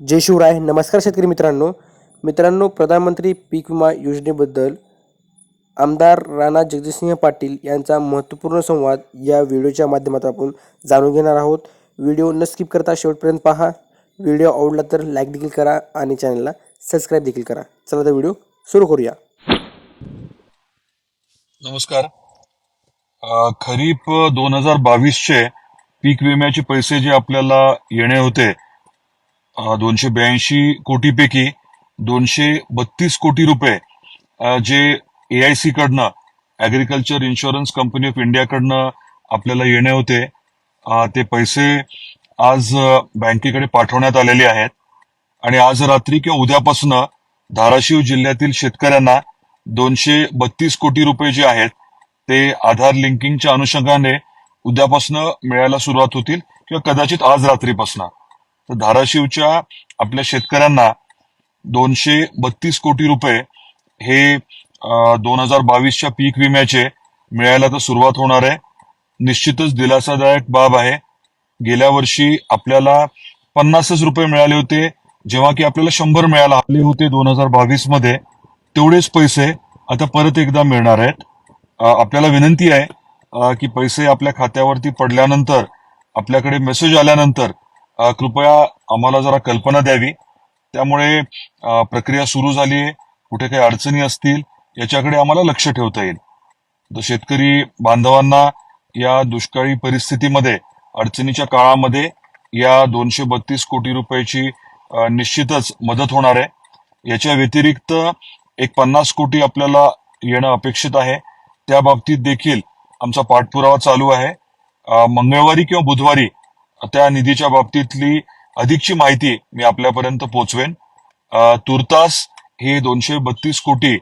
जय शिवराय. नमस्कार शेतकरी मित्रांनो. मित्रांनो प्रधानमंत्री पीक विमा योजनेबद्दल आमदार राणा जगजितसिंह पाटील यांचा महत्त्वपूर्ण संवाद या व्हिडिओच्या माध्यमातून आपण जाणून घेणार आहोत. व्हिडिओ न स्किप करता शेवटपर्यंत पहा. व्हिडिओ आवडला तर लाईक देखील करा आणि चॅनलला सबस्क्राईब देखील करा. चला तर व्हिडिओ सुरू करूया. नमस्कार. खरीप दोन हजार बावीसचे पीक विम्याचे पैसे जे आपल्याला येणे होते दोनशे ब्याऐंशी कोटीपैकी दोनशे बत्तीस कोटी रुपये जे ए आय सी कडनं ऍग्रिकल्चर इन्शुरन्स कंपनी ऑफ इंडियाकडनं आपल्याला येणे होते. ते पैसे आज बँकेकडे पाठवण्यात आलेले आहेत. आणि आज रात्री किंवा उद्यापासून धाराशिव जिल्ह्यातील शेतकऱ्यांना दोनशे बत्तीस कोटी रुपये जे आहेत ते आधार लिंकिंगच्या अनुषंगाने उद्यापासून मिळायला सुरुवात होतील किंवा कदाचित आज रात्रीपासून. तर धाराशिवच्या आपल्या शेतकऱ्यांना दोनशे बत्तीस कोटी रुपये हे दोन हजार बावीसच्या पीक विम्याचे मिळायला तर सुरुवात होणार आहे. निश्चितच दिलासादायक बाब आहे. गेल्या वर्षी आपल्याला पन्नासच रुपये मिळाले होते. जेव्हा की आपल्याला शंभर मिळायला आले होते दोन हजार बावीसमध्ये तेवढेच पैसे आता परत एकदा मिळणार आहेत. आपल्याला विनंती आहे की पैसे आपल्या खात्यावरती पडल्यानंतर आपल्याकडे मेसेज आल्यानंतर कृपया आम्हाला जरा कल्पना द्यावी. त्यामुळे प्रक्रिया सुरू झाली आहे. कुठे काही अडचणी असतील याच्याकडे आम्हाला लक्ष ठेवता येईल. तर शेतकरी बांधवांना या दुष्काळी परिस्थितीमध्ये अडचणीच्या काळामध्ये या दोनशे बत्तीस कोटी रुपयाची निश्चितच मदत होणार आहे. याच्या व्यतिरिक्त एक पन्नास कोटी आपल्याला येणं अपेक्षित आहे. त्या बाबतीत देखील आमचा पाठपुरावा चालू आहे. मंगळवारी किंवा बुधवारी त्या निधीच्या बाबतीतली अधिकची माहिती मी आपल्यापर्यंत पोहोचवेन तुर्तास हे दोनशे बत्तीस कोटी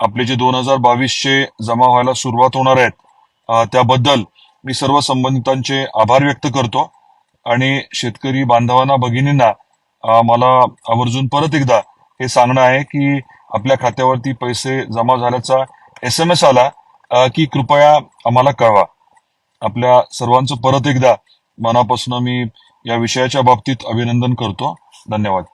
आपले जे दोन हजार बावीसचे जमा व्हायला सुरुवात होणार आहेत त्याबद्दल मी सर्व संबंधितांचे आभार व्यक्त करतो आणि शेतकरी बांधवांना भगिनींना मला आवर्जून परत एकदा हे सांगणं आहे की आपल्या खात्यावरती पैसे जमा झाल्याचा एस एम एस आला की कृपया आम्हाला कळवा. आपल्या सर्वांचं परत एकदा मनापासून मी या विषयाच्या बाबतीत अभिनंदन करतो. धन्यवाद.